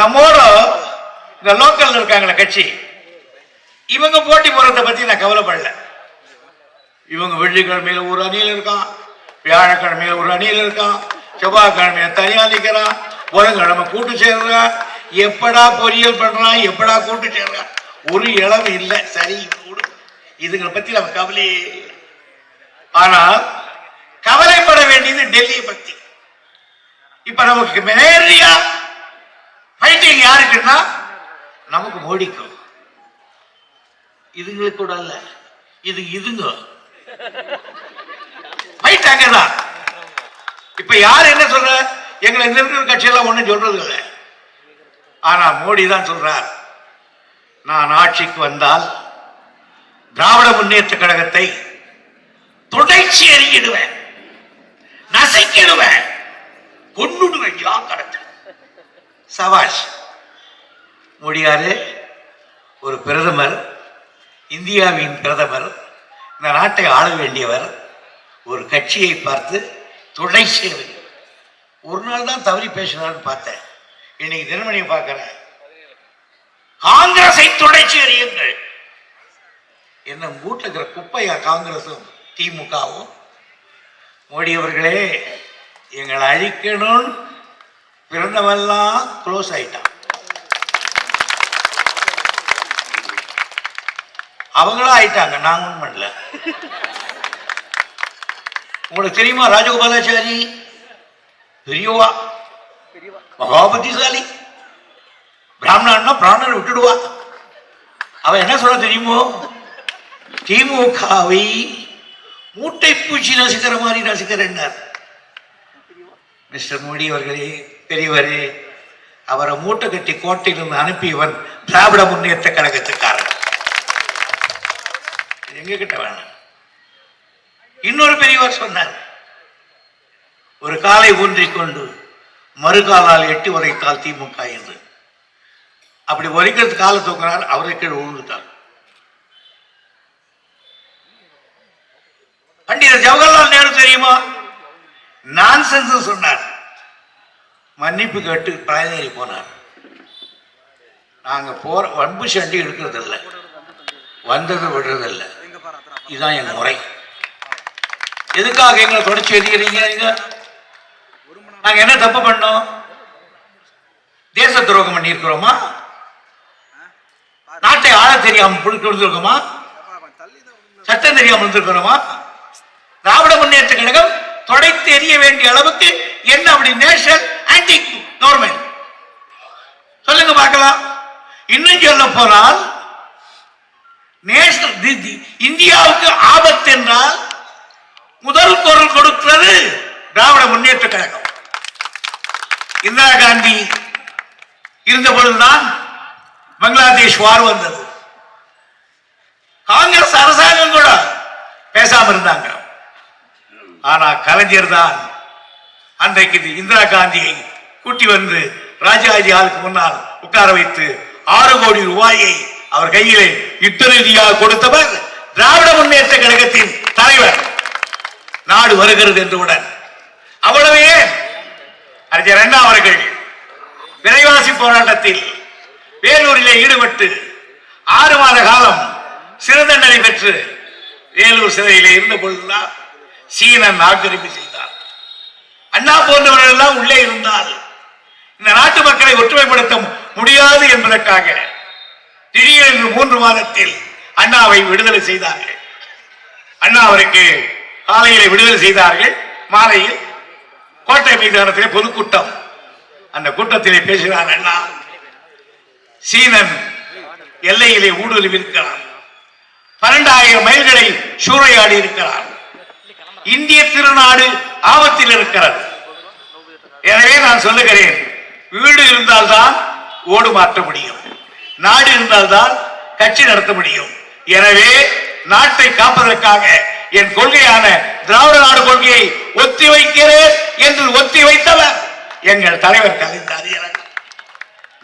நம்மோட இந்த லோக்கல்ல இருக்காங்களே கட்சி. இவங்க போட்டி போறதை பத்தி நான் கவலைப்படல. இவங்க வெள்ளிக்கிழமையில ஒரு அணியில் இருக்கான் வியாழக்கிழமையில ஒரு அணியில் இருக்கான் செவ்வாய்க்கிழமையில தனியா நிக்கிறான் புதன்கிழமை கூட்டு சேர்றான். எப்படா பொரியல் பண்றான் எப்படா கூட்டு சேர்றான்? ஒரு இளவு இல்லை. சரி கூடு. இதுங்களை பத்தி நம்ம கவலை ஆனால் கவலைப்பட வேண்டியது டெல்லியை பத்தி. இப்ப நமக்கு நேரடியா ஃபைட்டிங் யாருக்குன்னா? நமக்கு மோடிக்கும் இதுங்களுக்கு கூட இல்ல. இது இதுங்க. ஃபைட் அங்கதான். இப்ப யார் என்ன சொல்ற? எங்களை இந்த இருக்கிற கட்சியெல்லாம் ஒண்ணும் சொல்றது இல்லை ஆனா மோடி தான் சொல்றார். நான் ஆட்சிக்கு வந்தால் திராவிட முன்னேற்ற கழகத்தை தொடர்ச்சி எறியிடுவேன் நசைக்கிடுவேன். கொன்னுடுவேன் ஜாக்கிரதை சவாஷ் மோடியாரு ஒரு பிரதமர் இந்தியாவின் பிரதமர் இந்த நாட்டை ஆள வேண்டியவர் ஒரு கட்சியை பார்த்து துணை சேவை. ஒரு நாள் தான் தவறி பேசினார்னு பார்த்தேன். இன்னைக்கு தினமணியை பார்க்கிறேன். காங்கிரஸை துடைச்சி எறியுங்கள் என்ன வீட்டில் இருக்கிற குப்பையா காங்கிரஸும் திமுகவும்? மோடி அவர்களே எங்களை அழிக்கணும்னு பிறந்தவெல்லாம் க்ளோஸ் ஆயிட்டான். அவங்களும் ஆயிட்டாங்க நாங்க பண்ணல. உங்களுக்கு தெரியுமா ராஜகோபாலாச்சாரி? பெரியவா. மகாபுத்திசாலி. பிராமணன்னா பிராமணனை விட்டுடுவா. அவ என்ன சொல்ல தெரியுமோ? திமுகவை மூட்டை பூச்சி ரசிக்கிற மாதிரி ரசிக்கிறேன்னார். மிஸ்டர் மோடி அவர்களே பெரியவரே அவரை மூட்டை கட்டி கோட்டையிலிருந்து அனுப்பியவன் திராவிட முன்னேற்ற கழகத்துக்காரன். எங்க கிட்ட வேணாம். இன்னொரு பெரியவர் சொன்னார் ஒரு காலை ஊன்றிக் கொண்டு மறுகாலால் எட்டி உரைத்தால் திமுக என்று. அப்படி உரைக்கிறது காலை தூக்கினார் அவரை கீழே விழுந்துட்டார் பண்டிதர் ஜவஹர்லால் நேரு தெரியுமா? நான் சென்று சொன்னார். மன்னிப்பு கேட்டு பயனேறி போனார். நாங்கள் போற வன்பு சண்டி எடுக்கிறதில்ல. வந்தது விடுறதில்ல. இதுதான் என் முறை. எதுக்காக எங்களை தொடர்ச்சி எதிர்க்கிறீங்க நீங்க? நாங்க என்ன தப்பு பண்ணோம்? தேச துரோகம் பண்ணியிருக்கிறோமா? நாட்டை ஆள தெரியாம கொடுத்துருக்கோமா? சட்டம் தெரியாம இருந்திருக்கிறோமா திராவிட முன்னேற்ற கழகம் தொடைத்து தெரிய வேண்டிய அளவுக்கு என்ன அப்படி நேஷன் ஆன்டி கவர்மெண்ட் சொல்லுங்க பார்க்கலாம். இன்னும் சொல்ல போனால் நேஷனல் இந்தியாவுக்கு ஆபத்து என்றால் முதல் குரல் கொடுக்கிறது திராவிட முன்னேற்ற கழகம். இந்திரா காந்தி இருந்த பொழுதுதான் பங்களாதேஷ் வார் வந்தது. காங்கிரஸ் அரசாங்கம் கூட பேசாம இருந்தாங்க. ஆனா கலைஞர் தான் அன்றைக்கு இந்திரா காந்தியை கூட்டி வந்து ராஜாஜி ஆளுக்கு முன்னால் உட்கார வைத்து ஆறு கோடி ரூபாயை அவர் கையிலே யுத்த ரீதியாக கொடுத்தவர் திராவிட முன்னேற்ற கழகத்தின் தலைவர். நாடு வருகிறது என்றவுடன் அவ்வளவு ஏன்? அறிஞர் அண்ணா அவர்கள் விலைவாசி போராட்டத்தில் வேலூரிலே ஈடுபட்டு ஆறு மாத காலம் சிறை தண்டனை பெற்று வேலூர் சிறையிலே இருந்த பொழுதுதான் சீனன் ஆக்கிரமிப்பு செய்தார். அண்ணா போன்றவர்கள் எல்லாம் உள்ளே இருந்தால் இந்த நாட்டு மக்களை ஒற்றுமைப்படுத்த முடியாது என்பதற்காக திடீரென்று மூன்று மாதத்தில் அண்ணாவை விடுதலை செய்தார்கள். அண்ணா அவருக்கு காலையில விடுதலை செய்தார்கள். மாலையில் கோட்டை மைதானத்திலே பொதுக்கூட்டம். அந்த கூட்டத்திலே பேசினார் அண்ணா சீனன் எல்லையிலே ஊடுருவி இருக்கிறான் பன்னெண்டாயிரம் மைல்களை சூறையாடி இருக்கிறான். இந்திய திருநாடு ஆபத்தில் இருக்கிறது. எனவே நான் சொல்லுகிறேன் வீடு இருந்தால்தான் ஓடு மாற்ற முடியும். நாடு இருந்தால்தான் கட்சி நடத்த முடியும். எனவே நாட்டை காப்பதற்காக என் கொள்கையான திராவிட நாடு கொள்கையை ஒத்தி வைக்கிறேன் என்று ஒத்தி வைத்தவர் எங்கள் தலைவர் கலைஞர் எனக்கு.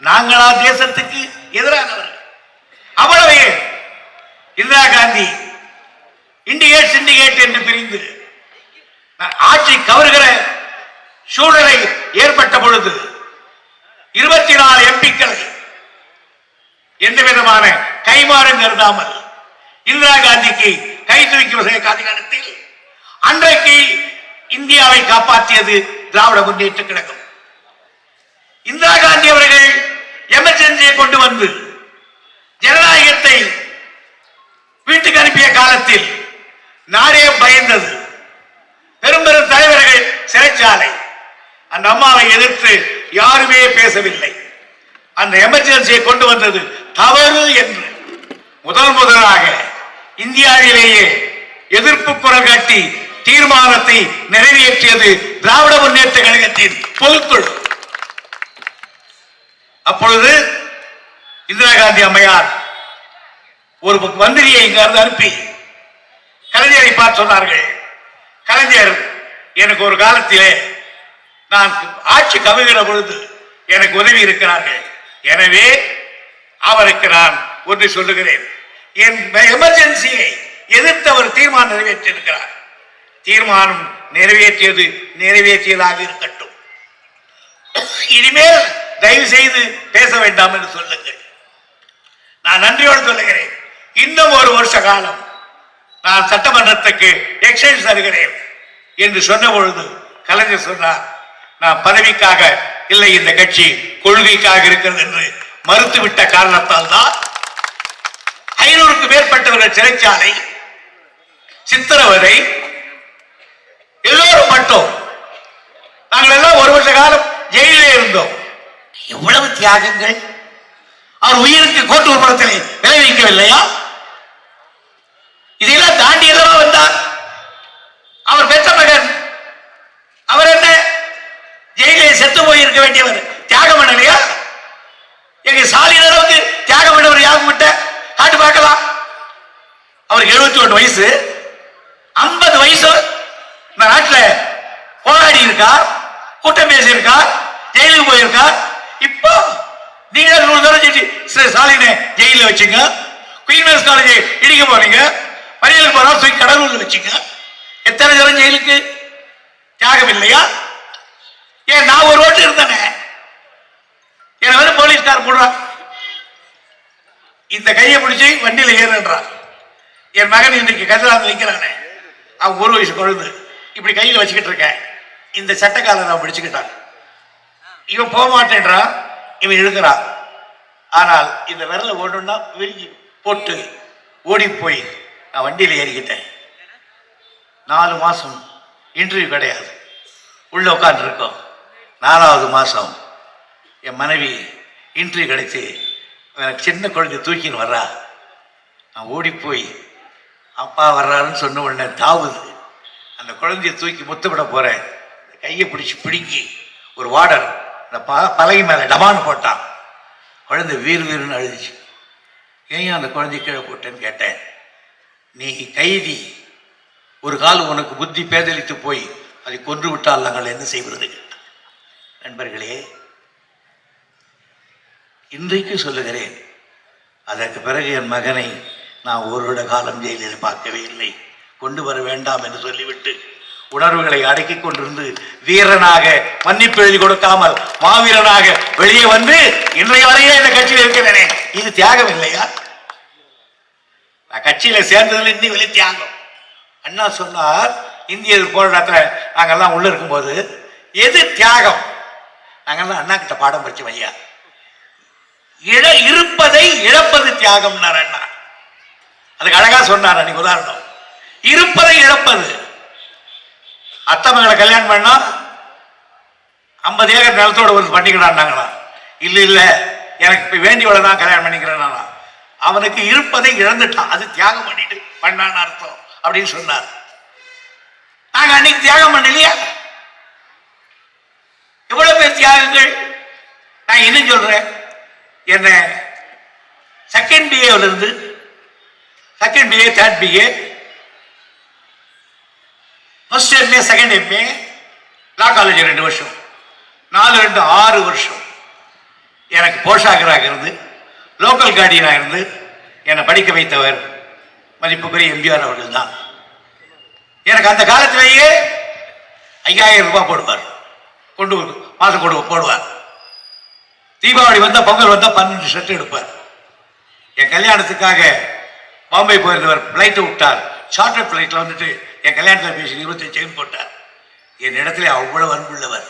நாங்களா தேசத்துக்கு எதிரானவர்கள். அவ்வளவே. இந்திரா காந்தி இண்டிகேட் சிண்டிகேட் என்று பிரிந்து ஆட்சி கவர்கிற சூழலை ஏற்பட்ட பொழுது இருபத்தி நாலு எம்பிக்களை எந்த விதமான கைமாறும் கருதாமல் இந்திரா காந்திக்கு கை தூக்கி வசதி அன்றைக்கு இந்தியாவை காப்பாற்றியது திராவிட முன்னேற்ற கழகம். இந்திரா காந்தி அவர்கள் எமர்ஜென்சியை கொண்டு வந்து ஜனநாயகத்தை வீட்டுக்கு அனுப்பிய காலத்தில் நாடே பயந்தது. பெரும் பெரும் தலைவர்கள் சிறைச்சாலை அந்த அம்மாவை எதிர்த்து யாருமே பேசவில்லை. அந்த எமர்ஜென்சியை கொண்டு வந்தது தவறு என்று. முதல் முதலாக இந்தியாவிலேயே எதிர்ப்பு குரல் காட்டி தீர்மானத்தை நிறைவேற்றியது திராவிட முன்னேற்ற கழகத்தின் பொதுக்குழு. அப்பொழுது இந்திரா காந்தி அம்மையார் ஒரு மந்திரியை இங்கிருந்து அனுப்பி கலைஞரை பார்த்து சொன்னார்கள் கலைஞர் எனக்கு ஒரு காலத்திலே நான் ஆட்சி கவிழ்கிற பொழுது எனக்கு உதவி இருக்கிறார்கள். எனவே அவருக்கு நான் ஒன்று சொல்லுகிறேன். என் எமர்ஜென்சியை எதிர்த்து அவர் தீர்மானம் நிறைவேற்றியிருக்கிறார். தீர்மானம் நிறைவேற்றியது நிறைவேற்றியதாக இருக்கட்டும். இனிமேல் தயவு செய்து பேச வேண்டாம் என்று சொல்லுங்கள். நான் நன்றியோடு சொல்லுகிறேன். இன்னும் ஒரு வருஷ காலம் நான் சட்டமன்றத்துக்கு எக்ஸ்சேஞ்ச் தருகிறேன் என்று சொன்ன பொழுது கலைஞர் சொன்னார் நான் பதவிக்காக இல்லை இந்த கட்சி கொள்கைக்காக இருக்கிறது என்று மறுத்துவிட்ட காரணத்தால் தான் ஐநூறுக்கு மேற்பட்டவர்கள் சிறைச்சாலை சித்திரவதை எல்லோரும் மட்டும். நாங்கள் எல்லாம் ஒரு வருஷ காலம் ஜெயிலே இருந்தோம். எவ்வளவு தியாகங்கள்? அவர் உயிருக்கு கோட்டு உருவத்தில் விளைவிக்கவில்லையா இதையெல்லாம் தாண்டி அல்லவா வந்தார். அவர் பெற்ற மகன் அவர் என்ன ஜெயிலே செத்து போயிருக்க வேண்டியவர் தியாகம் பண்ணலையா? எங்க சாலின் அளவுக்கு தியாகம் பண்ணவர் யாகம் விட்ட காட்டு பார்க்கலாம். அவருக்கு எழுபத்தி ஒன்று வயசு. ஐம்பது வயசு. இந்த நாட்டில் போராடி இருக்கார் கூட்டம் பேசியிருக்கார் ஜெயிலுக்கு போயிருக்கார் இப்போ நீங்க நூறு தடவை செஞ்சு ஸ்ரீ ஸ்டாலினை ஜெயிலில் வச்சுங்க. குயின்மேஸ் காலேஜ் இடிக்க போறீங்க. மறியலுக்கு போறா தூக்கி கடலூர்ல வச்சுங்க. எத்தனை தடவை ஜெயிலுக்கு? தியாகம் இல்லையா? ஏன் நான் ஒரு ஓட்டு இருந்தேனே. என்ன வந்து போலீஸ்கார் போடுறான் இந்த கையை பிடிச்சி வண்டியில் ஏறுன்றான் என் மகன் இன்னைக்கு கதிராந்து நிற்கிறானே அவன் ஒரு வயசு குழந்தை. இப்படி கையில் வச்சுக்கிட்டு இருக்கேன். இந்த சட்டக்காலை நான் பிடிச்சுக்கிட்டான். இவன் போக மாட்டேன்றான். இவன் இழுக்கிறான். ஆனால் இந்த விரல ஓடுன்னா விரிஞ்சி போட்டு ஓடி போய் நான் வண்டியில் ஏறிக்கிட்டேன். நாலு மாதம் இன்டர்வியூ கிடையாது. உள்ளே உட்காந்துருக்கோம் நாலாவது மாதம் என் மனைவி இன்ட்ரி கிடைத்து எனக்கு சின்ன குழந்தை தூக்கின்னு வர்றா. நான் ஓடி போய் அப்பா வர்றாருன்னு சொன்ன உடனே தாவுது. அந்த குழந்தைய தூக்கி முத்தமிட போகிறேன் கையை பிடிச்சி பிடுங்கி ஒரு வார்டர் அந்த ப பலகை மேலே டமான்னு போட்டான். குழந்தை வீர் வீருன்னு அழுதுச்சு. ஏன் அந்த குழந்தை கீழே போட்டேன்னு கேட்டேன். நீ கைதி. ஒரு கால் உனக்கு புத்தி பேதலித்து போய் அதை கொன்று விட்டால் நாங்கள் என்ன செய்வது? நண்பர்களே இன்றைக்கு சொல்லுகிறேன் அதற்கு பிறகு என் மகனை நான் ஒரு வருட காலம் ஜெயிலில் பார்க்கவே இல்லை. கொண்டு வர வேண்டாம் என்று சொல்லிவிட்டு உணர்வுகளை அடக்கிக் கொண்டிருந்து வீரனாக மன்னிப்பு எழுதி கொடுக்காமல் மாவீரனாக வெளியே வந்து இன்றைய வரையே இந்த கட்சியில் இருக்கிறேனே. இது தியாகம் இல்லையா? நான் கட்சியில சேர்ந்ததுல இன்னும் வெளி தியாகம். அண்ணா சொன்னார் இந்திய போராட்டத்தில் நாங்கள்லாம் உள்ள இருக்கும்போது எது தியாகம்? நாங்கள்லாம் அண்ணா கிட்ட பாடம் படிச்சோம் ஐயா இழ இருப்பதை இழப்பது தியாகம்னார் அண்ணா. அதுக்கு அழகா சொன்னார் அன்னைக்கு உதாரணம். இருப்பதை இழப்பது. அத்தை மகளை கல்யாணம் பண்ணா ஐம்பது ஏக்கர் நிலத்தோட ஒரு பண்ணிக்கிறான்னாங்களா இல்ல இல்ல. எனக்கு இப்ப வேண்டியவளை தான் கல்யாணம் பண்ணிக்கிறேன் அவனுக்கு இருப்பதை இழந்துட்டான் அது தியாகம் பண்ணிட்டு பண்ணான்னு அர்த்தம் அப்படின்னு சொன்னார். நாங்க அன்னைக்கு தியாகம் பண்ணலையா? எவ்வளவு பேர் தியாகங்கள். நான் இன்னும் சொல்றேன்? என்ன? செகண்ட் பிஏல இருந்து second BA third BA first MA second MA law college ரெண்டு வருஷம். நாலு ரெண்டு ஆறு வருஷம். எனக்கு போஷாகராக இருந்து லோக்கல் கார்டியனாக இருந்து என்னை படிக்க வைத்தவர் மதிப்புக்குரிய எம்ஜிஆர் அவர்கள் தான். எனக்கு அந்த காலத்திலேயே ஐயாயிரம் ரூபாய் போடுவார். கொண்டு வந்து மாதம் கொண்டு போடுவார். தீபாவளி வந்தா பொங்கல் வந்தா பன்னெண்டு ஷர்ட் எடுப்பார். என் கல்யாணத்துக்காக பாம்பே போயிருந்தவர் பிளைட்டை விட்டார். சார்ட்டர் பிளைட்ல வந்துட்டு என் கல்யாணத்தில் பேசி இருபத்தஞ்சு செயின் போட்டார். என் இடத்துல அவ்வளவு அன்புள்ளவர்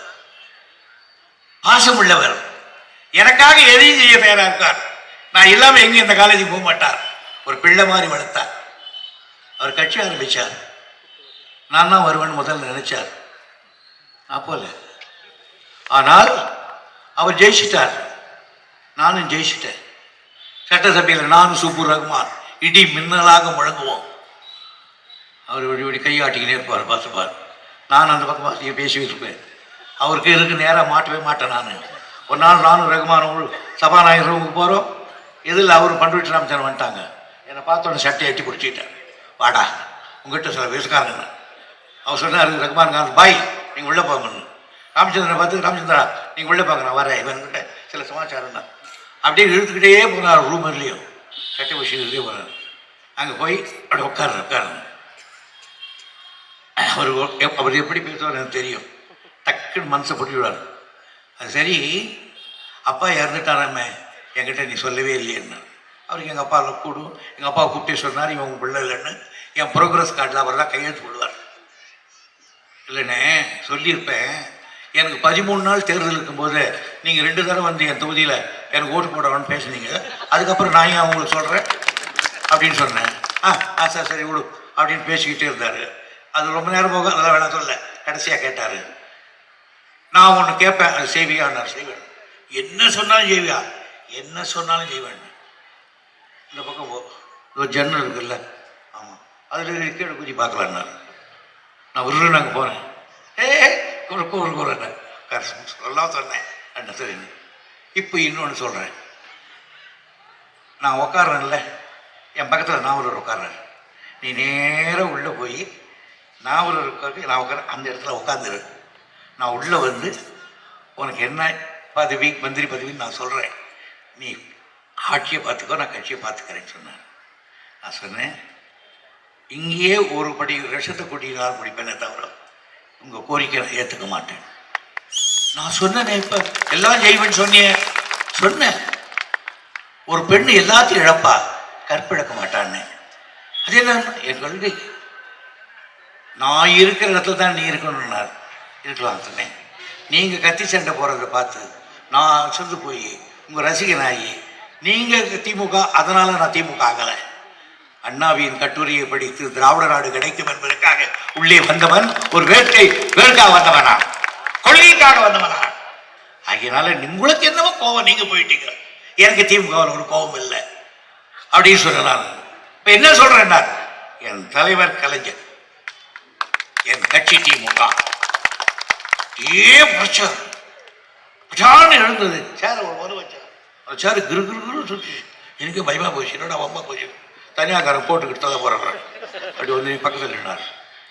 பாசம் உள்ளவர். எனக்காக எதையும் செய்ய தயாராக இருக்கார். நான் இல்லாம எங்கேயும் இந்த காலேஜுக்கு போக மாட்டார் ஒரு பிள்ளை மாதிரி வளர்த்தார். அவர் கட்சி ஆரம்பிச்சார். நான் தான் வருவேன் முதல்ல நினைச்சார். நான் போல. ஆனால் அவர் ஜெயிச்சிட்டார். நானும் ஜெயிச்சிட்டேன். சட்டசபையில் நானும் சூப்பர் ரகுமான் இடி மின்னலாக முழங்குவோம். அவர் இப்படி இப்படி கையாட்டிக்கினே இருப்பார் பார்த்துப்பார். நான் அந்த பக்கம் பார்த்து பேசிக்கிட்டு இருப்பேன். அவருக்கு இருக்கு நேராக மாட்டவே மாட்டேன் நான். ஒரு நாள் நானும் ரகுமானும் சபாநாயகர் ரூமுக்கு போகிறோம் எதில் அவர் பண்ருட்டி ராமச்சந்திரன் வந்துட்டாங்க. என்னை பார்த்தோன்னே சட்டையை எட்டி பிடிச்சிக்கிட்டேன் வாடா உங்ககிட்ட சில பேசுக்காரங்க. அவர் சொன்னார் ரகுமான் காந்த் பாய் நீங்கள் உள்ளே போகணும் ராமச்சந்திரனை பார்த்து ராமச்சந்திரா நீங்கள் உள்ளே போங்க நான் வரேன். இவன்கிட்ட சில சமாச்சாரம் தான் அப்படியே இழுத்துக்கிட்டே போனார் ரூம் இல்லையோ சட்டை விஷயத்துலேயே போனார். அங்கே போய் அப்படி உட்காரு உட்காருங்க அவர் ஒ- எப்- அவர் எப்படி பேசுவார் எனக்கு தெரியும். டக்குன்னு மனசை பொட்டிவிடுவார் அது சரி அப்பா இறந்துட்டாராமே என்கிட்ட நீ சொல்லவே இல்லையேன்னு. அவருக்கு எங்கள் அப்பாவில் கூடும். எங்கள் அப்பாவை கூப்பிட்டே சொன்னார் இவன் உங்கள் பிள்ளை இல்லைன்னு. என் ப்ரோக்ரஸ் கார்டில் அவர் தான் கையெழுத்து போடுவார். இல்லைண்ணே சொல்லியிருப்பேன். எனக்கு பதிமூணு நாள் தேர்தல் இருக்கும்போது நீங்கள் ரெண்டு தடவை வந்து என் தொகுதியில் எனக்கு ஓட்டு போடணும்னு பேசுனீங்க. அதுக்கப்புறம் நான் ஏன் உங்களுக்கு சொல்கிறேன் அப்படின்னு சொன்னேன். ஆ ஆ சார் சரி விடு அப்படின்னு பேசிக்கிட்டே இருந்தார். அது ரொம்ப நேரம் போக அதெல்லாம் வேணாம் சொல்ல கடைசியாக கேட்டார். நான் ஒன்று கேட்பேன் அது செய்வியா? நான் செய்வேன். என்ன சொன்னாலும் செய்வியா? என்ன சொன்னாலும் செய்வேன். இந்த பக்கம் போ. ஜன்னல் இருக்குல்ல. ஆமாம் அதில் கீழே குதி பார்க்கலான்னாரு. நான் ஒரு நாங்கள் போனேன். ஏ ஒரு கூறு கூறேன் சொல்லலாம் சொன்னேன். என்ன சரி இப்போ இன்னொன்று சொல்கிறேன் நான் உட்காரேன்ல என் பக்கத்தில் நான் ஒரு உட்கார்றேன் நீ நேராக உள்ளே போய் நான் ஒரு உட்காந்து நான் உட்கார அந்த இடத்துல உட்காந்துரு நான் உள்ளே வந்து உனக்கு என்ன பதவி மந்திரி பதவின்னு நான் சொல்கிறேன் நீ ஆட்சியை பார்த்துக்கோ நான் கட்சியை பார்த்துக்கிறேன்னு சொன்னேன் நான் சொன்னேன் இங்கேயே ஒரு படி விஷத்தை கொட்டினால் முடிப்பேனே தவிர உங்கள் கோரிக்கை நான் ஏற்றுக்க மாட்டேன். நான் சொன்னேன் இப்போ எல்லாம் ஜெய்வன் சொன்னியே. சொன்னேன். ஒரு பெண்ணு எல்லாத்தையும் இழப்பா? கற்பிழக்க மாட்டான்னு. அது என்ன? என் கொள்கை. நான் இருக்கிற இடத்துல தான் நீ இருக்கணும்னார். இருக்கலாம் சொன்னேன் நீங்கள் கத்தி சண்டை போகிறத பார்த்து நான் சென்று போய் உங்கள் ரசிகனாகி நீங்கள் திமுக அதனால் நான் திமுக ஆகலை. அண்ணாவின் கட்டுரையை படித்து திராவிட நாடு கிடைக்கும் என்பதற்காக உள்ளே வந்தவன் ஒரு வேட்கை வேட்காக வந்தவனா? கொள்கைக்காக வந்தவனா? ஆகியனால உங்களுக்கு என்னவோ கோவம் நீங்க போயிட்டீங்க. எனக்கு திமுகவில் ஒரு கோபம் இல்லை. அப்படின்னு சொல்லலாம் இப்ப என்ன சொல்றேன் நான் என் தலைவர் கலைஞர் என் கட்சி திமுக. ஏ பிரச்சனை. பட்டான்னு எழுந்தது சார் ஒரு வச்சார் அந்த சேரு கிரு கிரு கிரு சுற்றி எனக்கு பயமா போச்சு. என்னோட அம்மா போச்சு? தனியாக்காரன் போட்டுக்கிட்டு தான் போடுறாரு அப்படி வந்து பக்கத்தில் நின்றார்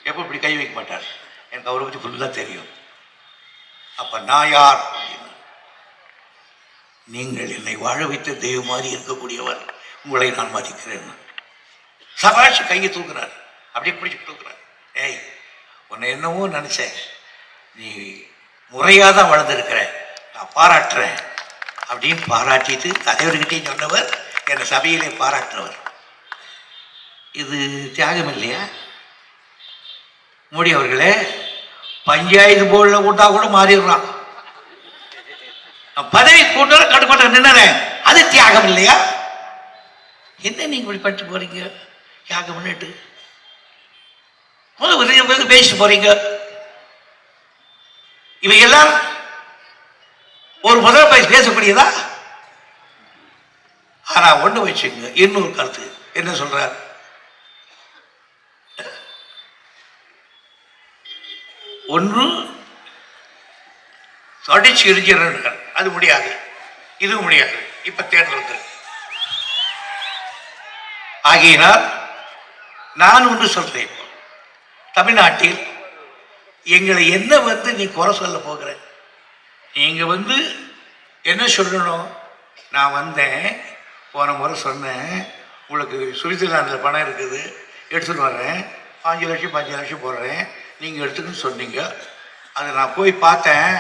எப்போ இப்படி கை வைக்க மாட்டார்? எனக்கு அவரை பற்றி ஃபுல்லாக தெரியும். அப்போ நான் யார்? அப்படின்னு. நீங்கள் என்னை வாழ வைத்த தெய்வம் மாதிரி இருக்கக்கூடியவர். உங்களை நான் மதிக்கிறேன். சபாஷ் கையை தூக்குறார். அப்படியே பிடிச்சி தூக்குறார். ஏய் உன்னை என்னவோ நினச்சேன். நீ முறையாக தான் வளர்ந்துருக்கிற. நான் பாராட்டுறேன். அப்படின்னு பாராட்டிட்டு தலைவர்கிட்டே சொன்னவர் என்னை சபையிலே பாராட்டுறவர் இது தியாகம் இல்லையா? மோடி அவர்களே பஞ்சாயத்து போர்டில் கூட்டா கூட மாறிடுறான். பதவி கூட்டம் கட்டுக்கோட்ட நின்னுறேன். அது தியாகம் இல்லையா? என்ன நீங்க இப்படி பண்ணிட்டு போறீங்க? தியாகம் பண்ணிட்டு. முதல் பேசிட்டு போறீங்க. இவையெல்லாம் ஒரு முதல் பயிற்சி பேசக்கூடியதா? ஆனா ஒண்ணு வச்சுங்க இன்னொரு கருத்து. என்ன சொல்றாரு? ஒன்று தொடர்ச்சி இருக்கிறார் அது முடியாது. இதுவும் முடியாது. இப்ப தேர்தல் வந்து ஆகையினால் நான் ஒன்று சொல்றேன் இப்போ. தமிழ்நாட்டில் எங்களை என்ன வந்து நீ குறை சொல்ல போகிற? நீங்க வந்து என்ன சொல்லணும்? நான் வந்தேன். போன முறை சொன்னேன். உங்களுக்கு சுவிட்சர்லாந்தில் பணம் இருக்குது. எடுத்துட்டு வர்றேன் பாஞ்சு லட்சம் பாஞ்சு லட்சம் போடுறேன். நீங்கள் எடுத்துக்கன்னு சொன்னீங்க. அதை நான் போய் பார்த்தேன்.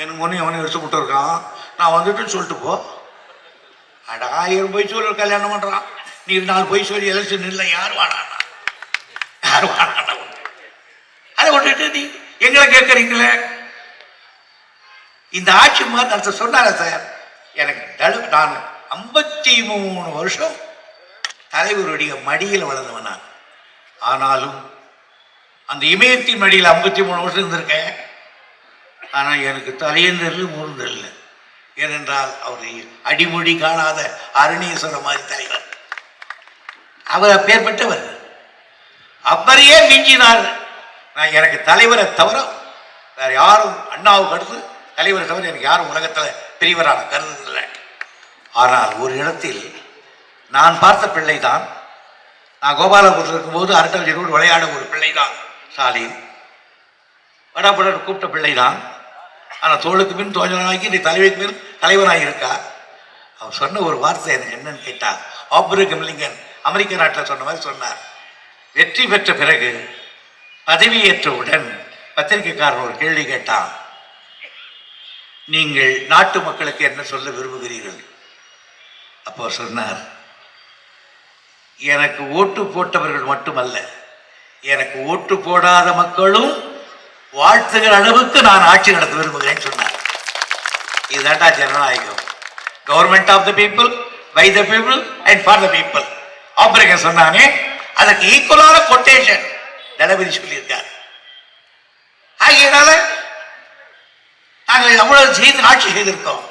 எனக்கு ஒன்று எவனும் எடுத்து விட்டுருக்கான் நான் வந்துட்டு சொல்லிட்டு போ. அட ஆயிரம் பொய் சொல்லி கல்யாணம் பண்ணுறான் நீ நாலு பொய் சொல்லி எலெக்ஷன் இல்லை யார் வாடானா யார் வாடானா அதை விட்டுட்டு நீ எங்களை கேட்குறீங்களே? இந்த ஆட்சி மாதிரி நான் சொன்னார சார். எனக்கு தடு நான் ஐம்பத்தி மூணு வருஷம் தலைவருடைய மடியில் வளர்ந்தவன் நான். ஆனாலும் அந்த இமயத்தின் மடியில் ஐம்பத்தி மூணு வருஷம் இருந்திருக்கேன். ஆனால் எனக்கு தலையந்தரில் மூர்ந்தல்ல ஏனென்றால் அவர் அடிமொழி காணாத அருணீஸ்வரர் மாதிரி தலைவர். அவர் அப்பேற்பட்டவர் அவரையே மிஞ்சினார்? நான் எனக்கு தலைவரை தவிர வேற யாரும் அண்ணாவுக்கு அடுத்து தலைவரை தவிர எனக்கு யாரும் உலகத்தில் பெரியவரான கருதுதில்லை ஆனால் ஒரு இடத்தில் நான் பார்த்த பிள்ளை தான் நான் கோபாலபுரத்தில் இருக்கும்போது அரட்டவஜரோடு விளையாட ஒரு பிள்ளை தான் ஸ்டாலின் வடாபுடர் கூப்பிட்ட பிள்ளை தான் ஆனால் தோளுக்கு பின் தோழனாகி நீ தலைவிக்கு பின் தலைவனாக இருக்கா அவர் சொன்ன ஒரு வார்த்தை எனக்கு என்னன்னு கேட்டார் ஆப்ரகம் லிங்கன் அமெரிக்க நாட்டில் சொன்ன மாதிரி சொன்னார். வெற்றி பெற்ற பிறகு பதவியேற்றவுடன் பத்திரிகைக்காரன் ஒரு கேள்வி கேட்டான். நீங்கள் நாட்டு மக்களுக்கு என்ன சொல்ல விரும்புகிறீர்கள்? அப்போ சொன்னார் எனக்கு ஓட்டு போட்டவர்கள் மட்டுமல்ல எனக்கு ஓட்டு போடாத மக்களும் வாழ்த்துகிற அளவுக்கு நான் ஆட்சி நடத்த விரும்புகிறேன்னு சொன்னார். இதுதான்டா ஜனநாயகம். Government of the people by the people and for the people operation சொன்னானே. அதற்கு ஈக்குவலான கொட்டேஷன் தளபதி சொல்லியிருக்கார். ஆகியனால நாங்கள் அவ்வளவு செய்து ஆட்சி செய்திருக்கோம்.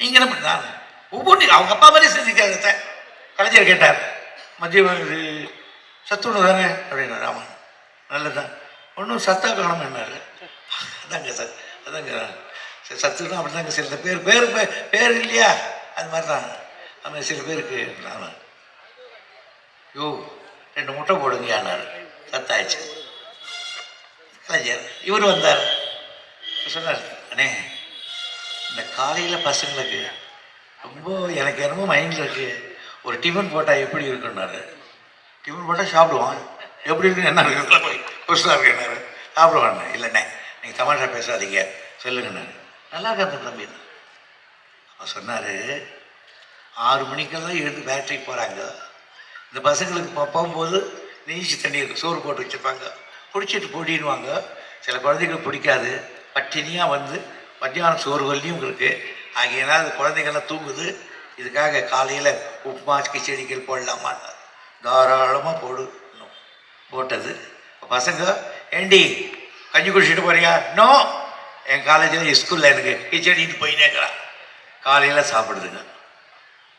நீங்க என்ன பண்ணாங்க ஒவ்வொன்றும் அவங்க அப்பா மாதிரி செஞ்சுக்காங்க கலைஞர் கேட்டார் மத்திய சத்துணவு தானே அப்படின்னு ராமன். நல்லதுதான். ஒன்றும் சத்தா காணும் என்னாரு அதாங்க சார் அதாங்க சரி, சத்துனா அப்படிதாங்க சில பேர் பேர் பேர் இல்லையா? அது மாதிரி தான் அந்த சில பேருக்கு ராமன் யோ ரெண்டு முட்டை போடுங்கயானார் சத்தாயிடுச்சு. கலைஞர் இவர் வந்தார். சொன்னார் அண்ணே இந்த காலையில் பசங்களுக்கு ரொம்ப எனக்கு என்னமோ மைண்டில் இருக்குது ஒரு டிஃபன் போட்டால் எப்படி இருக்குன்னாரு டிஃபன் போட்டால் சாப்பிடுவான். எப்படி இருக்கு என்ன இருக்கு? போய். புதுசாக சாப்பிடுவாண்ணே இல்லைண்ணே நீங்கள் தமாஷா பேசாதீங்க. சொல்லுங்கண்ணே நல்லா இருக்காது தம்பி. அவர் சொன்னார் ஆறு மணிக்கெல்லாம் எழுந்து பேட்டரி போகிறாங்க இந்த பசங்களுக்கு போகும்போது நீச்சி தண்ணி சோறு போட்டு வச்சுருப்பாங்க. குடிச்சிட்டு போட்டிடுவாங்க சில குழந்தைங்களுக்கு பிடிக்காது. பட்டினியாக வந்து மத்தியானம் சோறு வல்லியும் இருக்குது ஆகையினால் அந்த குழந்தைங்கள்லாம் தூங்குது. இதுக்காக காலையில் உப்புமா கிச்சடிகள் போடலாமான்னு தாராளமாக போடு. போட்டது. பசங்க ஏண்டி கஞ்சி குடிச்சிட்டு போறியா? நோ என் காலேஜில் ஸ்கூலில் எனக்கு கிச்சடிட்டு போயினேக்கிறான் காலையில் சாப்பிடுதுங்க.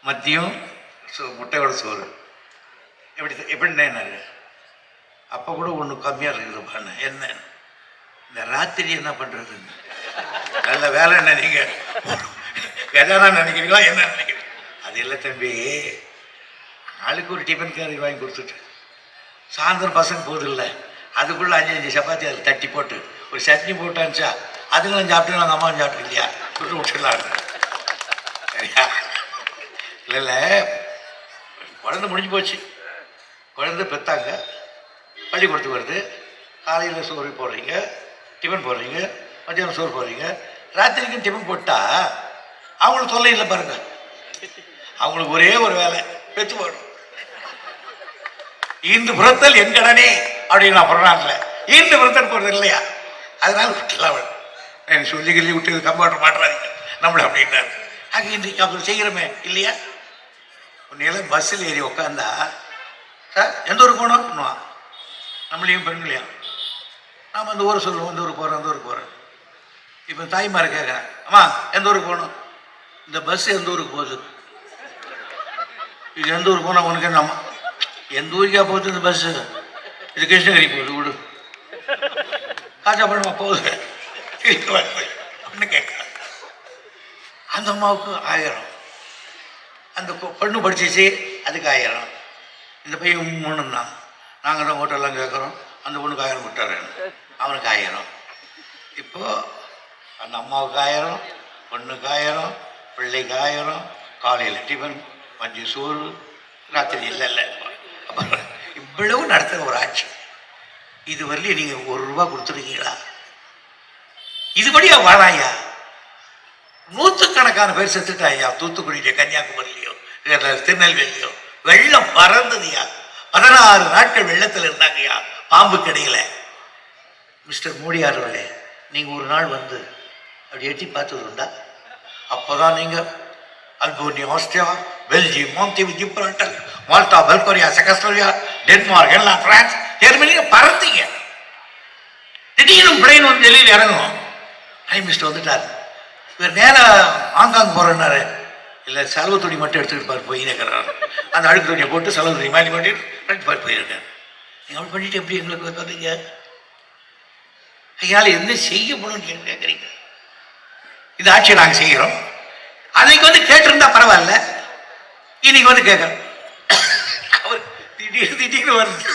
மதியம் சோ முட்டையோட சோறு. எப்படி எப்படின்னாரு அப்போ கூட ஒன்று கம்மியாக இருக்குது பண்ண என்ன? இந்த ராத்திரி என்ன பண்ணுறது நல்ல வேலை என்ன நீங்கள் எதனா நினைக்கிறீங்களா? என்ன நினைக்கிறீங்க? அது இல்லை தம்பி. நாளைக்கு ஒரு டிஃபன் கேரி வாங்கி கொடுத்துட்டு. சாயந்தரம் பசங்க போகுது அதுக்குள்ளே அஞ்சு அஞ்சு சப்பாத்தி அதில் தட்டி போட்டு ஒரு சட்னி போட்டு அனுப்பிச்சா அதுங்களும் சாப்பிட்டு நாங்கள் அம்மாவும் சாப்பிட்டு இல்லையா? விட்டு விட்டுடலாம் சரியா? இல்லை இல்லை. குழந்தை முடிஞ்சு போச்சு. குழந்தை பெத்தாங்க. பள்ளிக்கூடத்துக்கு வருது. காலையில் சோறு போடுறீங்க டிஃபன் போடுறீங்க மத்தியானம் சோறு போடுறீங்க. ராத்திரிக்கும் டிஃபன் போட்டால் அவங்களுக்கு தொல்லை இல்லை பாருங்க. அவங்களுக்கு ஒரே ஒரு வேலை. பெத்து போடணும் ஈந்து புறத்தல் என் கடனே அப்படின்னு நான் சொல்றாங்கல்ல ஈந்து புறத்தல் போறது இல்லையா? அதனால விட்டுலாம் அவள். சொல்லி கிள்ளி விட்டு கம்ப்யூட்டர் மாட்டுறாதீங்க நம்மளை அப்படின்றாரு ஆக இன்றைக்கு அப்புறம் செய்கிறோமே இல்லையா? உன்னையெல்லாம் பஸ்ஸில் ஏறி உட்காந்தா சார் எந்த ஊருக்கு போனோம் நம்மளையும் பெண்களையும். நாம் அந்த ஊரை சொல்லுவோம் இந்த ஊருக்கு போகிறோம் அந்த ஊருக்கு போகிறோம் இப்போ தாய்மாரை கேட்குறேன் அம்மா எந்த ஊருக்கு போகணும்? இந்த பஸ் எந்த ஊருக்கு போகுது? இது எந்த ஊருக்கு போனால் உனக்கு என்ன அம்மா? எந்த ஊருக்கா போகுது இந்த பஸ்ஸு இது கிருஷ்ணகிரி போகுது விடு. காசாப்படமா போகுது. அப்படின்னு கேட்குறேன். அந்த அம்மாவுக்கு ஆயிரம். அந்த பொண்ணு படிச்சிச்சு அதுக்கு ஆயிரம். இந்த பையன் மூணுன்னா நாங்கள் தான் ஹோட்டல்லாம் கேட்குறோம். அந்த பொண்ணுக்கு ஆயிரம் விட்டாரு அவனுக்கு ஆயிரம். இப்போது அந்த அம்மாவுக்கு ஆயிரம் பொண்ணுக்கு ஆயிரம் பிள்ளைக்கு ஆயிரம் காலையில் டிஃபன் மதிய சோறு ராத்திரி இல்லை இல்லை. இவ்வளவு நடத்துகிற ஒரு ஆட்சி. இது வரலையும் நீங்கள் ஒரு ரூபா கொடுத்துருக்கீங்களா? இதுபடியா வாழாயா? நூற்றுக்கணக்கான பேர் செத்துட்டாயா? தூத்துக்குடியில கன்னியாகுமரியிலையோ திருநெல்வேலியோ வெள்ளம் பறந்ததுயா? பதினாறு நாட்கள் வெள்ளத்தில் இருந்தாங்கய்யா பாம்பு கிடையில. மிஸ்டர் மோடி அவர்களே நீங்க ஒரு நாள் வந்து அப்படி எட்டி பார்த்தது உண்டா அப்போதான் நீங்க Albania Austria Belgium மோந்தீவு Gibraltar Malta Bulgaria Czechoslovakia Denmark எல்லாம் பிரான்ஸ் ஜெர்மனி பறந்தீங்க திடீர்னு பிளேன் வந்து வெளியில் இறங்கும் பிரைம் மினிஸ்டர் வந்துட்டார். இவர் நேராக ஹாங்காங் போறேன்னாரு. இல்லை செலவு துணி மட்டும் எடுத்துக்கிட்டு பாரு போயிருக்கிறார் அந்த அழுக்கு துணியை போட்டு செலவு துணி மாட்டி மாட்டிட்டு ரெண்டு பார் போயிருக்காரு. நீங்கள் அப்படி பண்ணிட்டு எப்படி எங்களுக்கு பார்த்தீங்க ஐயால் என்ன செய்யப்படும் நீங்க கேட்குறீங்க. இந்த ஆட்சியை நாங்கள் செய்கிறோம். அன்னைக்கு வந்து கேட்டிருந்தா பரவாயில்ல. இன்னைக்கு வந்து கேட்குறோம் அவர் திடீர்னு திடீர்னு வருது.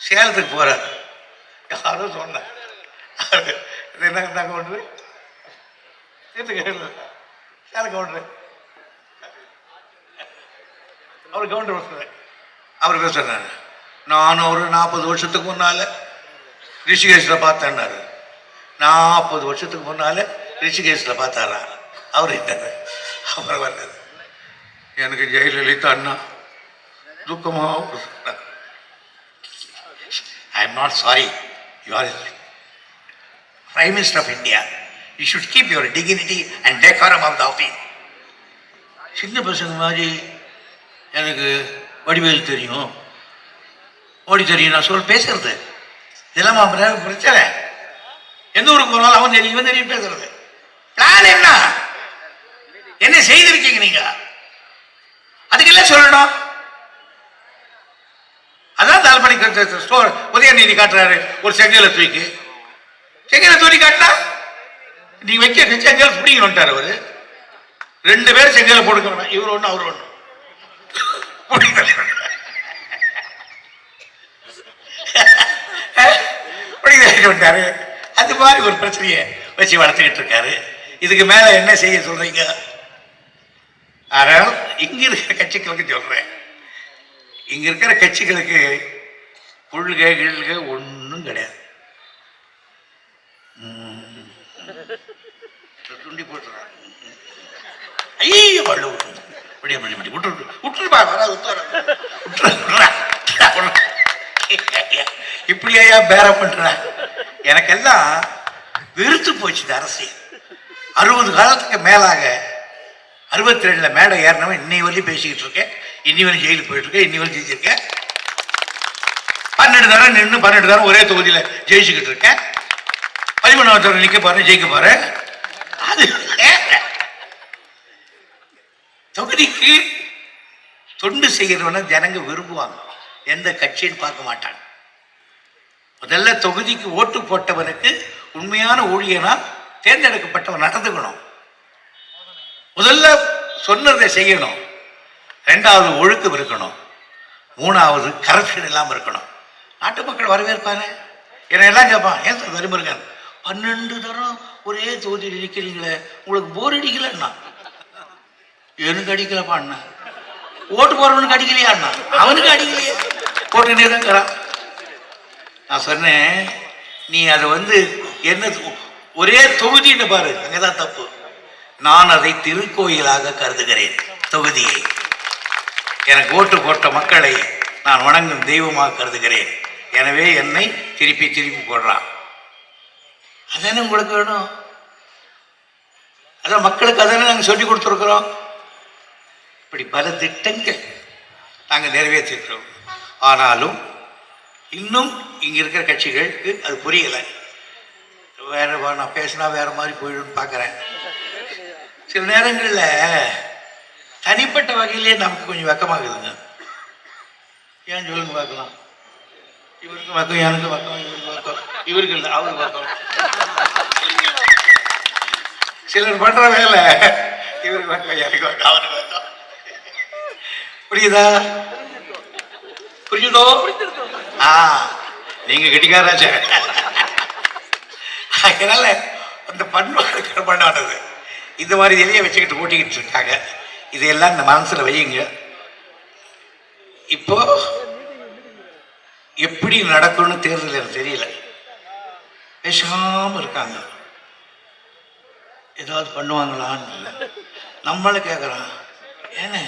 சேலத்துக்கு போறார். யாரோ சொன்னார். என்ன இது என்ன சேர்த்து சேல சேலம் கவுண்டரு அவர் கவுண்டர் அவர் என்ன சொன்னார். நான் ஒரு நாற்பது வருஷத்துக்கு முன்னால ரிஷிகேஷில் பார்த்தேன்னாரு. நாற்பது வருஷத்துக்கு முன்னால ரிஷிகேஷில் பார்த்தாரா? அவர் என்ன அவர் வர்றாரு எனக்கு ஜெயலலிதா அண்ணா. துக்கமாக I am not sorry you are prime minister of India you should keep your dignity and take care of the office சின்ன பசங்க மாதிரி எனக்கு வடிவேல் தெரியும். ஓடி தெரியும். நான் சொல் பேசுறது. இதெல்லாம் அப்புறம் பிரச்சனை. எந்த ஊருக்கு போனாலும் அவன் தெரியும் இவன் தெரியும் பேசுறது. பிளான் என்ன? என்ன செய்திருக்கீங்க நீங்க? அதுக்கெல்லாம் சொல்லணும். அதான் தலைப்பணி ஸ்டோர் உதயநிதி காட்டுறாரு ஒரு செங்கலை தூக்கி. செங்கல தூக்கி காட்டினா நீ வைக்க செங்கல் பிடிக்கணும்ட்டார் அவரு. ரெண்டு பேரும் செங்கலை போடுக்கணும் இவர் ஒன்று அவர் ஒன்று அது மாதிரி ஒரு பிரச்சனையை வச்சு வளர்த்துக்கிட்டு இருக்காரு. இதுக்கு மேல என்ன செய்ய சொல்றீங்க? ஆனால் இங்கே இருக்கிற கட்சிகளுக்கு சொல்கிறேன் இங்கே இருக்கிற கட்சிகளுக்கு கொள்கை கிள்கை ஒன்றும் கிடையாது. துண்டி போட்டுறான் ஐயோ பள்ளு விட்டு இப்படியே பண்ணி பண்ணி விட்டு விட்டுருப்பா வராது விட்டுறா இப்படியா பேரம் பண்ற? எனக்கெல்லாம் வெறுத்து போச்சு இந்த அரசியல். அறுபது காலத்துக்கு மேலாக அறுபத்தி ரெண்டுல மேடை ஏறினவன் இன்னை வரையும் பேசிக்கிட்டு இருக்கேன். இன்னி வரையும் ஜெயிலுக்கு போயிட்டு இருக்கேன். இன்னி வரையும் ஜெயிச்சிருக்கேன். பன்னெண்டு தரம் நின்று பன்னெண்டு தரம் ஒரே தொகுதியில ஜெயிச்சுக்கிட்டு இருக்கேன். பதிமூணாவது தரம் நிக்க பாரு ஜெயிக்க பாரு அது தொகுதிக்கு தொண்டு செய்கிறவன ஜனங்க விரும்புவாங்க. எந்த கட்சின்னு பார்க்க மாட்டாங்க. முதல்ல தொகுதிக்கு ஓட்டு போட்டவனுக்கு உண்மையான ஊழியனா தேர்ந்தெடுக்கப்பட்டவன் நடந்துக்கணும். முதல்ல சொன்னதை செய்யணும். ரெண்டாவது ஒழுக்கம் இருக்கணும். மூணாவது கரப்ஷன் இல்லாமல் இருக்கணும். நாட்டு மக்கள் வரவேற்பானே என்னை எல்லாம் கேட்பான் ஏன் சார் தருமுருகன் பன்னெண்டு தரம் ஒரே தொகுதியில் இருக்கிறீங்களே உங்களுக்கு போர் அடிக்கலன்னா? எனக்கு அடிக்கலப்பா அண்ணா. ஓட்டு போறவனுக்கு அடிக்கலையா அண்ணா? அவனுக்கு அடிக்கலையே. போட்டுக்கிட்டே தான் இருக்கிறான். நான் சொன்னேன் நீ அதை வந்து என்ன ஒரே தொகுதின்னு பாரு அங்கதான் தப்பு. நான் அதை திருக்கோயிலாக கருதுகிறேன். தொகுதியை. எனக்கு ஓட்டு போட்ட மக்களை நான் வணங்கும் தெய்வமாக கருதுகிறேன். எனவே என்னை திருப்பி திருப்பி போடுறான். அதானே உங்களுக்கு வேணும்? அதான் மக்களுக்கு அதானே நாங்கள் சொல்லி கொடுத்துருக்குறோம். இப்படி பல திட்டங்கள் நாங்கள் நிறைவேற்றிருக்கிறோம். ஆனாலும் இன்னும் இங்கே இருக்கிற கட்சிகளுக்கு அது புரியலை. வேற நான் பேசினா வேற மாதிரி போயிடும்னு பார்க்குறேன். சில நேரங்களில் தனிப்பட்ட வகையிலே நமக்கு கொஞ்சம் வெக்கமாகுதுங்க. ஏன் சொல்லுங்க பார்க்கலாம். இவருக்கு பக்கம் எனக்கு வக்கம் இவருக்கு வெக்கம். இவருக்கு இல்லை அவருக்கு வெக்கம். சிலர் பண்ற வேலை இவருக்கு பக்கம் எனக்கு வெக்கம் அவரு வெக்கம். புரியுதா? புரியுதோ ஆ நீங்க கெட்டிக்காராச்சே அதனால அந்த பண்பாடு கடப்பாடானது இந்த மாதிரி இதையே வச்சுக்கிட்டு ஓட்டிக்கிட்டு இருக்காங்க. இதையெல்லாம் இந்த மனசில் வையுங்க. இப்போ எப்படி நடக்கும்னு தேர்தல் எனக்கு தெரியல. பேசாமல் இருக்காங்க. ஏதாவது பண்ணுவாங்களான்னு இல்லை. நம்மளும் கேட்குறான் ஏன்னு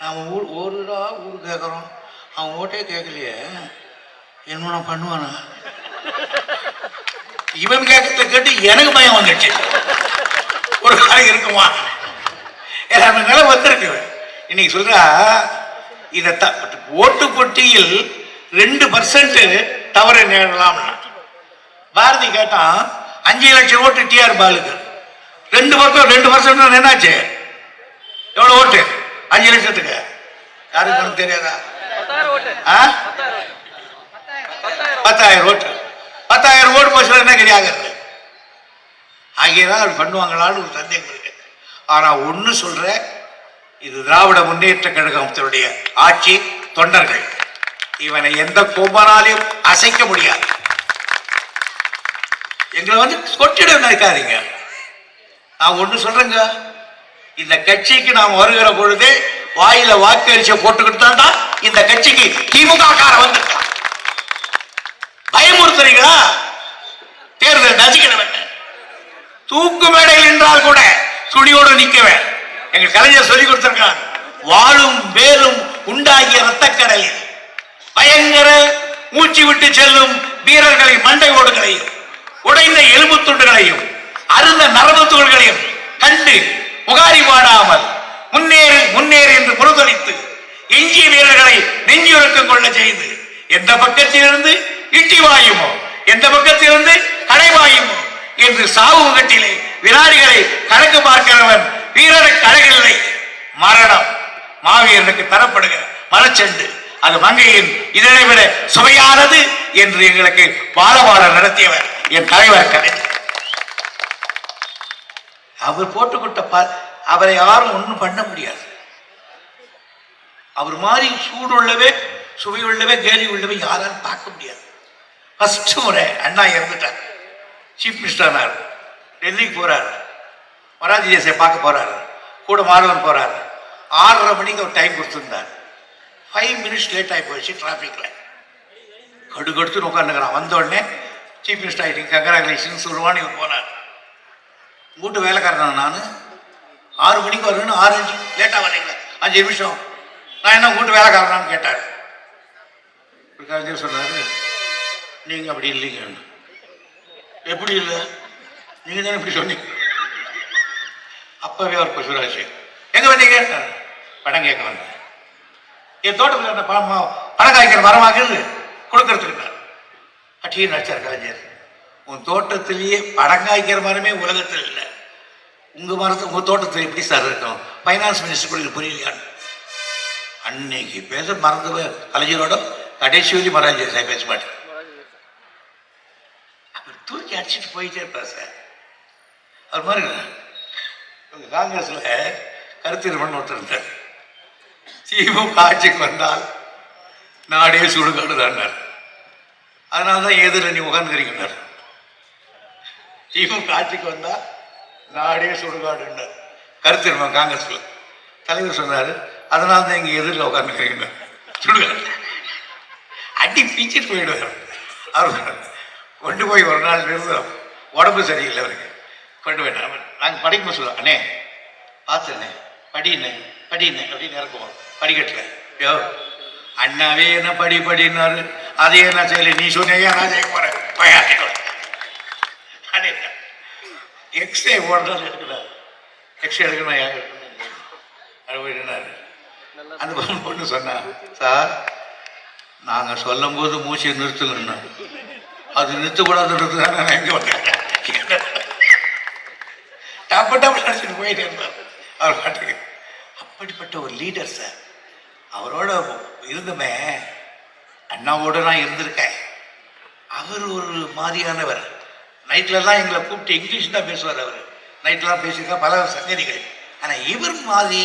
நாம் ஊர் ஊருடா ஊர் கேட்குறோம் அவன் ஓட்டே கேட்கலையே என்ன பண்ணுவானா? இவன் கேட்கறத கேட்டு எனக்கு பயம் வந்துடுச்சு. ஒரு காலம் இருக்குமா? அந்த நிலை வந்திருக்கு. இன்னைக்கு சொல்றா இதை த ஓட்டு பொட்டியில் ரெண்டு பர்சன்ட் தவறு நேரலாம்னா பாரதி கேட்டான் அஞ்சு லட்சம் ஓட்டு டிஆர் பாலுக்கு. ரெண்டு பக்கம் ரெண்டு பர்சன்ட் என்னாச்சு எவ்வளவு ஓட்டு? அஞ்சு லட்சத்துக்கு. யாருக்கு ஒண்ணும் தெரியாதா? பத்தாயிரம் ஓட்டு. பத்தாயிரம். ஓட்டு. போச்சு என்ன கிடையாது ஆகியதான் அப்படி பண்ணுவாங்களான்னு ஒரு சந்தேகம் இருக்கு ஆனால் ஒண்ணு சொல்றேன் இது திராவிட முன்னேற்ற கழகத்தினுடைய ஆட்சி தொண்டர்கள். இவனை எந்த கொம்பனாலையும் அசைக்க முடியாது. எங்களை வந்து கொட்டிட நினைக்காதீங்க. நான் ஒண்ணு சொல்றேங்க. இந்த கட்சிக்கு நாம் வருகிற பொழுது வாயில வாக்களிச்ச போட்டுக்கிட்டு தான் இந்த கட்சிக்கு திமுக கார வந்திருக்கான். பயமுறுத்துறீங்களா? தேர்தல் நசிக்கணும் தூக்கு மேடையில் என்றால் கூட துணியோடு நிற்கவேன் எங்க கலைஞர் சொல்லி கொடுத்திருக்காங்க வாழும் வேலும் உண்டாகிய ரத்தக்கடலில் பயங்கர மூச்சு விட்டு செல்லும் வீரர்களை மண்டை ஓடுகளையும் உடைந்த எலும்பு துண்டுகளையும் அருந்த நரம்பு துகள்களையும் கண்டு புகாரி பாடாமல் முன்னேறு முன்னேறு என்று முழுதொலித்து எஞ்சிய வீரர்களை நெஞ்சுரக்கம் கொள்ள செய்து எந்த பக்கத்திலிருந்து இட்டி வாயுமோ எந்த பக்கத்திலிருந்து கடைவாயுமோ என்று சாவு முகட்டிலே வினாடிகளை கணக்கு பார்க்கிறவன் வீரனுக்கு அழகில்லை. மரணம். மாவீரனுக்கு தரப்படுகிற மரச்செண்டு. அது மங்கையின் இதனை விட சுவையானது என்று எங்களுக்கு பாலபாடம் நடத்தியவர் என் தலைவர் கதை. அவர் போட்டுக்கொண்ட அவரை யாரும் ஒன்றும் பண்ண முடியாது. அவர் மாதிரி சூடுள்ளவே சுவையுள்ளவே கேலி உள்ளவே யாராலும் பார்க்க முடியாது. ஃபர்ஸ்ட் முறை அண்ணா இறந்துட்டார். சீஃப் மினிஸ்டரானார் டெல்லிக்கு போகிறார் மராஜி தேசிய பார்க்க போகிறார் கூட மாணவன் போகிறார் ஆறரை மணிக்கு ஒரு டைம் கொடுத்துருந்தார். ஃபைவ் மினிட்ஸ் லேட் ஆகி போயிடுச்சு கடு கடுத்துன்னு உட்காந்துக்கிறான் வந்த உடனே சீஃப் மினிஸ்டர் ஆகிட்டீங்க கங்க்ராச்சுலேஷன் சொல்லுவான்னு இவர் போனார். வீட்டு வேலைக்காரன் நான்? ஆறு மணிக்கு வரணும்னு ஆறு அஞ்சு லேட்டாக வரீங்க அஞ்சு நிமிஷம். நான் என்ன வீட்டு வேலைக்காரனான்னு கேட்டார். கலைஞர் சொன்னார் நீங்கள் அப்படி இல்லைங்க எப்படி இல்லை? நீங்கள் தானே இப்படி சொன்னீங்க. அப்பவே அவர் பசுராஜ் எங்கே வந்தீங்க? படம் கேட்க வந்தேன். என் தோட்டத்தில் இருந்த பழம் பணம் காய்க்கிற மரமாக கொடுக்கறதுக்கு அட்டியும் நடிச்சார் கலைஞர். உன் தோட்டத்திலேயே படம் காய்க்கிற மரமே உலகத்தில் இல்லை. உங்க மரத்து உங்க தோட்டத்தில் எப்படி சார் இருக்கும்? ஃபைனான்ஸ் மினிஸ்டர் கூட இது புரியலையான்னு. அன்னைக்கு பேச மறந்து கலைஞரோட கடைசி வழி மராஜி சார் பேச மாட்டேன். தூக்கி அடிச்சுட்டு போயிட்டே இருப்பார் சார். அவர் மாதிரி உங்க காங்கிரஸ்ல கருத்திருமன் ஒருத்தர் இருந்தார். திமுக ஆட்சிக்கு வந்தால் நாடே சுடுகாடு தான் அதனால தான் எதிர நீ உட்காந்துக்கிறீங்கன்னார் திமுக ஆட்சிக்கு வந்தால் நாடே சுடுகாடுன்னார். கருத்திருமன் காங்கிரஸில். தலைவர் சொன்னாரு அதனால தான் எங்கள் எதிரில் உட்காந்துக்கிறீங்க சுடுகாடு. அடி பீச்சிட்டு போயிடுவார். அவர் கொண்டு போய் ஒரு நாள் நிறுத்தம் உடம்பு சரியில்லை அவருக்கு. கொண்டு போய் நாங்கள் படிக்கும் சொல்லுவோம் அண்ணே பார்த்துண்ணே படிண்ணே படிண்ணே அப்படின்னு இறக்குவோம். படிக்கட்டில். யோ அண்ணாவே என்ன படி படின்னாரு. அதே என்ன செய்யலை நீ சொன்னையே நான் செய்ய போகிறேன் பயாட்டிக்கோ அடே எக்ஸ்ரே ஓடுறது எடுக்கிறார் எக்ஸ்ரே எடுக்கணும் யார் அது போயிட்டுனாரு அந்த பொண்ணு- பொண்ணு சொன்னா சார் நாங்கள் சொல்லும் போது மூச்சை நிறுத்துங்கண்ணா. அது நிறுத்தக்கூடாதுன்றது தான் நான் எங்கே வந்தேன் டப்பு டப்பு நடிச்சுட்டு போயிட்டே இருந்தார் அவர் பாட்டுக்கு அப்படிப்பட்ட ஒரு லீடர் சார் அவரோட இருந்தமே அண்ணாவோட நான் இருந்திருக்கேன். அவர் ஒரு மாதிரியானவர். நைட்லலாம் எங்களை கூப்பிட்டு இங்கிலீஷ் தான் பேசுவார் அவர். நைட்லாம் பேசியிருக்கா பல சங்கதிகள். ஆனால் இவர் மாதிரி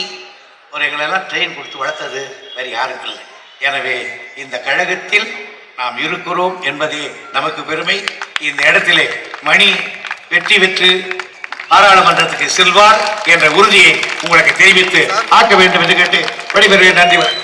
ஒரு எங்களெல்லாம் ட்ரெயின் கொடுத்து வளர்த்தது வேறு யாருக்கும் இல்லை. எனவே இந்த கழகத்தில் நாம் இருக்கிறோம் என்பதே நமக்கு பெருமை. இந்த இடத்திலே மணி வெற்றி பெற்று பாராளுமன்றத்துக்கு செல்வார் என்ற உறுதியை உங்களுக்கு தெரிவித்து ஆக்க வேண்டும் என்று கேட்டு விடைபெறுவேன் நன்றி.